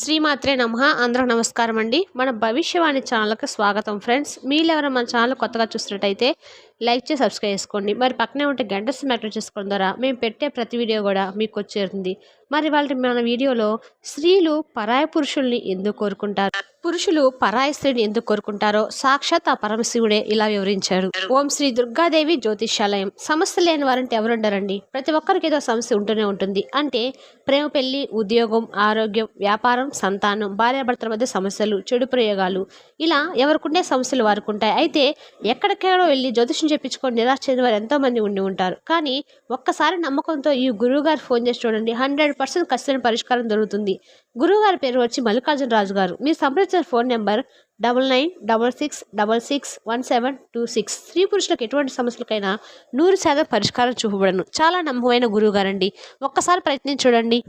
శ్రీమాత్రే నమ. అందరూ నమస్కారం అండి మన భవిష్యవాణి ఛానల్కి స్వాగతం ఫ్రెండ్స్. మీరు ఎవరైనా మన ఛానల్ కొత్తగా చూసినట్టయితే లైక్ చేసి సబ్స్క్రైబ్ చేసుకోండి. మరి పక్కనే ఉంటే గంట మ్యాటర్ చేసుకోవడం ద్వారా మేము పెట్టే ప్రతి వీడియో కూడా మీకు వచ్చేరుతుంది. మరి వాళ్ళ మన వీడియోలో స్త్రీలు పరాయ పురుషుల్ని ఎందుకు కోరుకుంటారు? పురుషులు పరాయి స్త్రీని ఎందుకు కోరుకుంటారో సాక్షాత్ ఆ పరమశివుడే ఇలా వివరించారు ఓం శ్రీ దుర్గాదేవి జ్యోతిష్యాలయం. సమస్య లేని వారంటే ఎవరుండరండి ప్రతి ఒక్కరికి ఏదో సమస్య ఉంటూనే ఉంటుంది. అంటే ప్రేమ పెళ్ళి ఉద్యోగం ఆరోగ్యం వ్యాపారం సంతానం భార్యాభర్తల మధ్య సమస్యలు చెడు ప్రయోగాలు ఇలా ఎవరికుండే సమస్యలు వారికి ఉంటాయి అయితే ఎక్కడికెక్కడో వెళ్ళి జ్యోతిష్యం చెప్పించుకొని నిరాశ చెందిన వారు ఎంతోమంది ఉండి ఉంటారు. కానీ ఒక్కసారి నమ్మకంతో ఈ గురువు గారు ఫోన్ చేసి చూడండి హండ్రెడ్ పర్సెంట్ ఖచ్చితమైన పరిష్కారం దొరుకుతుంది. గురువు గారి పేరు వచ్చి మల్లికార్జున రాజు గారు. మీరు సంప్రదించిన phone number double nine double six double six one seven two six. స్త్రీ పురుషులకు ఎటువంటి సమస్యలకైనా నూరు శాతం పరిష్కారం చూపబడను. చాలా నమ్మకమైన గురువు గారండి ఒక్కసారి ప్రయత్నించి చూడండి.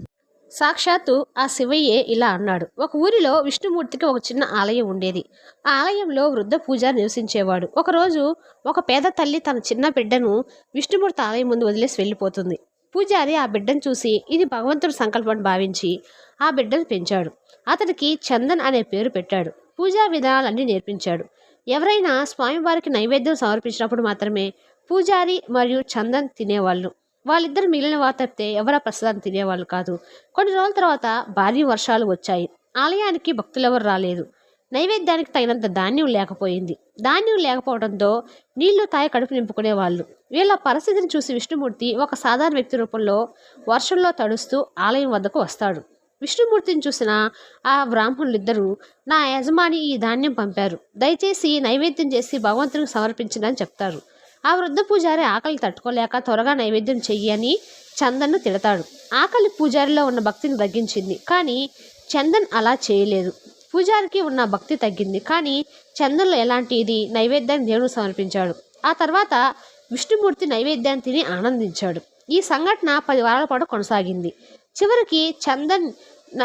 సాక్షాత్తు ఆ శివయ్యే ఇలా అన్నాడు. ఒక ఊరిలో విష్ణుమూర్తికి ఒక చిన్న ఆలయం ఉండేది. ఆ ఆలయంలో వృద్ధ పూజారి నివసించేవాడు. ఒకరోజు ఒక పేద తల్లి తన చిన్న బిడ్డను విష్ణుమూర్తి ఆలయం ముందు వదిలేసి వెళ్ళిపోతుంది. పూజారి ఆ బిడ్డను చూసి ఇది భగవంతుడి సంకల్పం భావించి ఆ బిడ్డను పెంచాడు. అతనికి చందన్ అనే పేరు పెట్టాడు. పూజా విధానాలన్నీ నేర్పించాడు. ఎవరైనా స్వామివారికి నైవేద్యం సమర్పించినప్పుడు మాత్రమే పూజారి మరియు చందన్ తినేవాళ్ళు. వాళ్ళిద్దరు మిగిలిన వారు తప్పితే ఎవరా ప్రసాదం తినేవాళ్ళు కాదు. కొన్ని రోజుల తర్వాత భారీ వర్షాలు వచ్చాయి. ఆలయానికి భక్తులెవరు రాలేదు. నైవేద్యానికి తగినంత ధాన్యం లేకపోయింది. ధాన్యం లేకపోవడంతో నీళ్ళు తాగి కడుపు నింపుకునేవాళ్ళు వీళ్ళ. పరిస్థితిని చూసి విష్ణుమూర్తి ఒక సాధారణ వ్యక్తి రూపంలో వర్షంలో తడుస్తూ ఆలయం వద్దకు వస్తాడు. విష్ణుమూర్తిని చూసిన ఆ బ్రాహ్మణులిద్దరూ నా యజమాని ఈ ధాన్యం పంపారు. దయచేసి నైవేద్యం చేసి భగవంతునికి సమర్పించండి చెప్తారు. ఆ వృద్ధ పూజారి ఆకలి తట్టుకోలేక త్వరగా నైవేద్యం చెయ్యి అని చందన్ను తిడతాడు. ఆకలి పూజారిలో ఉన్న భక్తిని తగ్గించింది. కానీ చందన్ అలా చేయలేదు. పూజారికి ఉన్న భక్తి తగ్గింది. కానీ చందన్లో ఎలాంటి ఇది నైవేద్యాన్ని దేవుడు సమర్పించాడు. ఆ తర్వాత విష్ణుమూర్తి నైవేద్యాన్ని తిని ఆనందించాడు. ఈ సంఘటన పది వారాల పాటు కొనసాగింది. చివరికి చందన్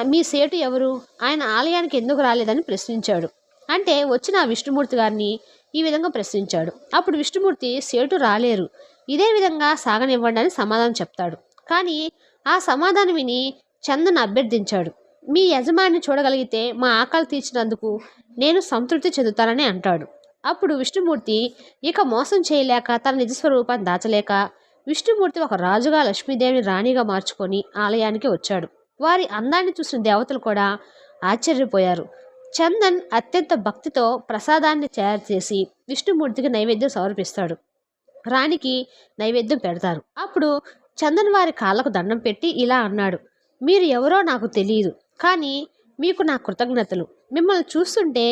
మీ సేటు ఎవరు? ఆయన ఆలయానికి ఎందుకు రాలేదని ప్రశ్నించాడు. అంటే వచ్చిన విష్ణుమూర్తి గారిని ఈ విధంగా ప్రశ్నించాడు. అప్పుడు విష్ణుమూర్తి సేటు రాలేరు. ఇదే విధంగా సాగనివ్వండి అని సమాధానం చెప్తాడు. కానీ ఆ సమాధానం విని చందన్ అభ్యర్థించాడు. మీ యజమాని చూడగలిగితే మా ఆకలి తీర్చినందుకు నేను సంతృప్తి చెందుతానని అంటాడు. అప్పుడు విష్ణుమూర్తి ఇక మోసం చేయలేక తన నిజస్వరూపాన్ని దాచలేక విష్ణుమూర్తి ఒక రాజుగా లక్ష్మీదేవిని రాణిగా మార్చుకొని ఆలయానికి వచ్చాడు. వారి అందాన్ని చూసిన దేవతలు కూడా ఆశ్చర్యపోయారు. చందన్ అత్యంత భక్తితో ప్రసాదాన్ని తయారు చేసి విష్ణుమూర్తికి నైవేద్యం సమర్పిస్తాడు. రాణికి నైవేద్యం పెడతారు. అప్పుడు చందన్ వారి కాళ్ళకు దండం పెట్టి ఇలా అన్నాడు మీరు ఎవరో నాకు తెలియదు కానీ మీకు నా కృతజ్ఞతలు. మిమ్మల్ని చూస్తుంటే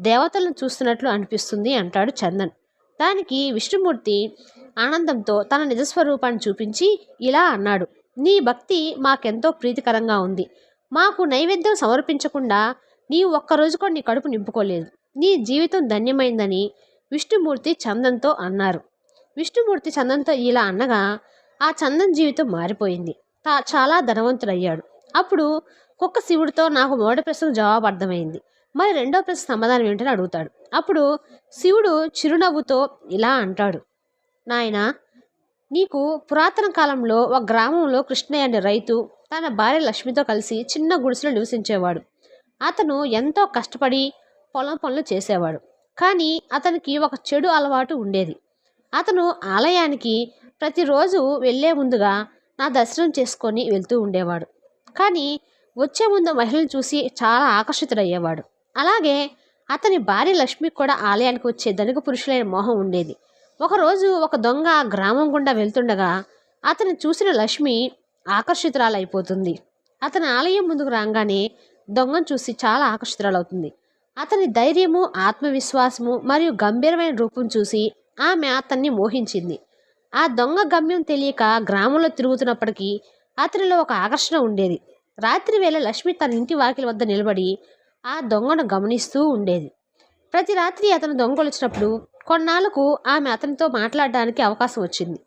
దేవతలను చూస్తున్నట్లు అనిపిస్తుంది అంటాడు చందన్. దానికి విష్ణుమూర్తి ఆనందంతో తన నిజస్వరూపాన్ని చూపించి ఇలా అన్నాడు నీ భక్తి మాకెంతో ప్రీతికరంగా ఉంది. మాకు నైవేద్యం సమర్పించకుండా నీవు ఒక్కరోజు కూడా నీ కడుపు నింపుకోలేదు. నీ జీవితం ధన్యమైందని విష్ణుమూర్తి చందంతో అన్నారు. విష్ణుమూర్తి చందంతో ఇలా అన్నగా ఆ చందన్ జీవితం మారిపోయింది. తా చాలా ధనవంతుడయ్యాడు. అప్పుడు కుక్క శివుడితో నాకు మొదటి ప్రశ్నకు జవాబు అర్థమైంది. మరి రెండో ప్రశ్న సమాధానం ఏంటని అడుగుతాడు. అప్పుడు శివుడు చిరునవ్వుతో ఇలా అంటాడు. నాయనా నీకు పురాతన కాలంలో ఒక గ్రామంలో కృష్ణయ్య అనే రైతు తన భార్య లక్ష్మితో కలిసి చిన్న గుడిసెలో నివసించేవాడు. అతను ఎంతో కష్టపడి పొలం పనులు చేసేవాడు. కానీ అతనికి ఒక చెడు అలవాటు ఉండేది. అతను ఆలయానికి ప్రతిరోజు వెళ్ళే ముందుగా నా దర్శనం చేసుకొని వెళ్తూ ఉండేవాడు. కానీ వచ్చే ముందు మహిళను చూసి చాలా ఆకర్షితుడయ్యేవాడు. అలాగే అతని భార్య లక్ష్మికి కూడా ఆలయానికి వచ్చే ధనిక పురుషులైన మోహం ఉండేది. ఒకరోజు ఒక దొంగ గ్రామం గుండా వెళ్తుండగా అతను చూసిన లక్ష్మి ఆకర్షితురాలైపోతుంది. అతని ఆలయం ముందుకు రాగానే దొంగను చూసి చాలా ఆకర్షితురాలవుతుంది. అతని ధైర్యము ఆత్మవిశ్వాసము మరియు గంభీరమైన రూపం చూసి ఆమె అతన్ని మోహించింది. ఆ దొంగ గమ్యం తెలియక గ్రామంలో తిరుగుతున్నప్పటికీ అతనిలో ఒక ఆకర్షణ ఉండేది. రాత్రి వేళ లక్ష్మి తన ఇంటి వాకిలి వద్ద నిలబడి ఆ దొంగను గమనిస్తూ ఉండేది. ప్రతి రాత్రి అతను దొంగలు వచ్చినప్పుడు కొన్నాళ్ళకు ఆమె అతనితో మాట్లాడడానికి అవకాశం వచ్చింది.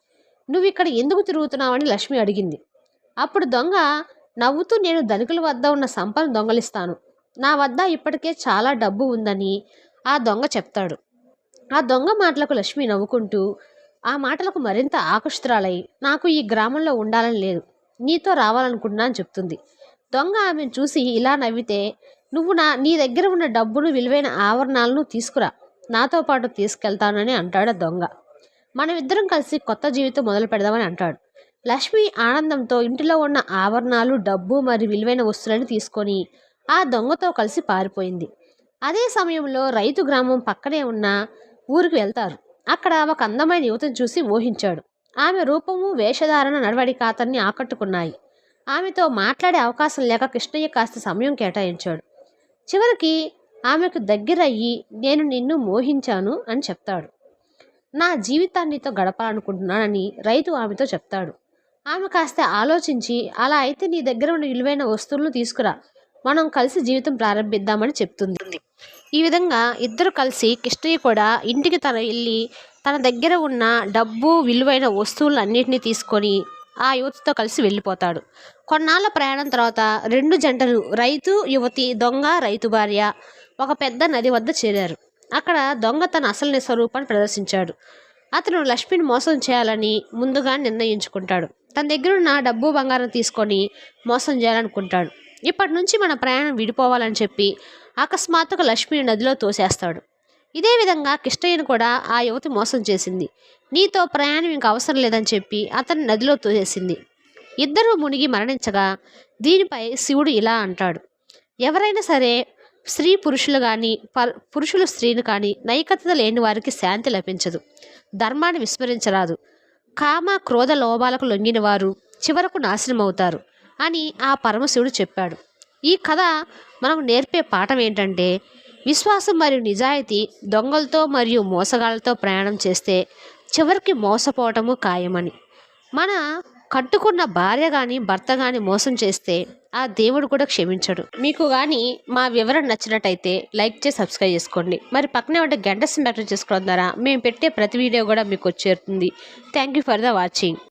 నువ్వు ఇక్కడ ఎందుకు తిరుగుతున్నావని లక్ష్మి అడిగింది. అప్పుడు దొంగ నవ్వుతూ నేను ధనికుల వద్ద ఉన్న సంపను దొంగలిస్తాను. నా వద్ద ఇప్పటికే చాలా డబ్బు ఉందని ఆ దొంగ చెప్తాడు. ఆ దొంగ మాటలకు లక్ష్మి నవ్వుకుంటూ ఆ మాటలకు మరింత ఆకృష్టురాలై నాకు ఈ గ్రామంలో ఉండాలని లేదు. నీతో రావాలనుకుంటున్నా అని చెప్తుంది. దొంగ ఆమెను చూసి ఇలా నవ్వితే నువ్వు నా నీ దగ్గర ఉన్న డబ్బును విలువైన ఆవరణాలను తీసుకురా. నాతో పాటు తీసుకెళ్తానని అంటాడు దొంగ. మనమిద్దరం కలిసి కొత్త జీవితం మొదలు పెడదామని అంటాడు. లక్ష్మి ఆనందంతో ఇంటిలో ఉన్న ఆభరణాలు డబ్బు మరియు విలువైన వస్తువులను తీసుకొని ఆ దొంగతో కలిసి పారిపోయింది. అదే సమయంలో రైతు గ్రామం పక్కనే ఉన్న ఊరికి వెళ్తారు. అక్కడ ఒక అందమైన యువతను చూసి ఊహించాడు. ఆమె రూపము వేషధారణ నడవడిక అతన్ని ఆకట్టుకున్నాయి. ఆమెతో మాట్లాడే అవకాశం లేక కృష్ణయ్య కాస్త సమయం కేటాయించాడు. చివరికి ఆమెకు దగ్గరయ్యి నేను నిన్ను మోహించాను అని చెప్తాడు. నా జీవితాన్నితో గడపాలనుకుంటున్నానని రైతు ఆమెతో చెప్తాడు. ఆమె కాస్త ఆలోచించి అలా అయితే నీ దగ్గర ఉన్న విలువైన వస్తువులను తీసుకురా. మనం కలిసి జీవితం ప్రారంభిద్దామని చెప్తుంది. ఈ విధంగా ఇద్దరు కలిసి కృష్ణయ్య కూడా ఇంటికి తన వెళ్ళి తన దగ్గర ఉన్న డబ్బు విలువైన వస్తువులన్నింటినీ తీసుకొని ఆ యువతితో కలిసి వెళ్ళిపోతాడు. కొన్నాళ్ళ ప్రయాణం తర్వాత రెండు జంటలు రైతు యువతి దొంగ రైతు భార్య ఒక పెద్ద నది వద్ద చేరారు. అక్కడ దొంగ తన అసలు స్వరూపాన్ని ప్రదర్శించాడు. అతను లక్ష్మిని మోసం చేయాలని ముందుగా నిర్ణయించుకుంటాడు. తన దగ్గర ఉన్న డబ్బు బంగారం తీసుకొని మోసం చేయాలనుకుంటాడు. ఇప్పటి నుంచి మన ప్రయాణం విడిపోవాలని చెప్పి అకస్మాత్తుగా లక్ష్మిని నదిలో తోసేస్తాడు. ఇదే విధంగా కిష్టయ్యను కూడా ఆ యువతి మోసం చేసింది. నీతో ప్రయాణం ఇంక అవసరం లేదని చెప్పి అతన్ని నదిలో తోసేసింది. ఇద్దరూ మునిగి మరణించగా దీనిపై శివుడు ఇలా అంటాడు. ఎవరైనా సరే స్త్రీ పురుషులు కానీ పురుషులు స్త్రీని కానీ నైకత లేని వారికి శాంతి లభించదు. ధర్మాన్ని విస్మరించరాదు. కామ క్రోధ లోభాలకు లొంగిన వారు చివరకు నాశనం అవుతారు అని ఆ పరమశివుడు చెప్పాడు. ఈ కథ మనకు నేర్పే పాఠం ఏంటంటే విశ్వాసం మరియు నిజాయితీ దొంగలతో మరియు మోసగాళ్ళతో ప్రయాణం చేస్తే చివరికి మోసపోవటము ఖాయమని. మన కట్టుకున్న భార్య కానీ భర్త కానీ మోసం చేస్తే ఆ దేవుడు కూడా క్షమించడు. మీకు కానీ మా వివరణ నచ్చినట్టయితే లైక్ చేసి సబ్స్క్రైబ్ చేసుకోండి. మరి పక్కనే ఉంటే గంట సింబెక్టర్ చేసుకోవడం ద్వారా మేము పెట్టే ప్రతి వీడియో కూడా మీకు వచ్చేరుతుంది. Thank you for the watching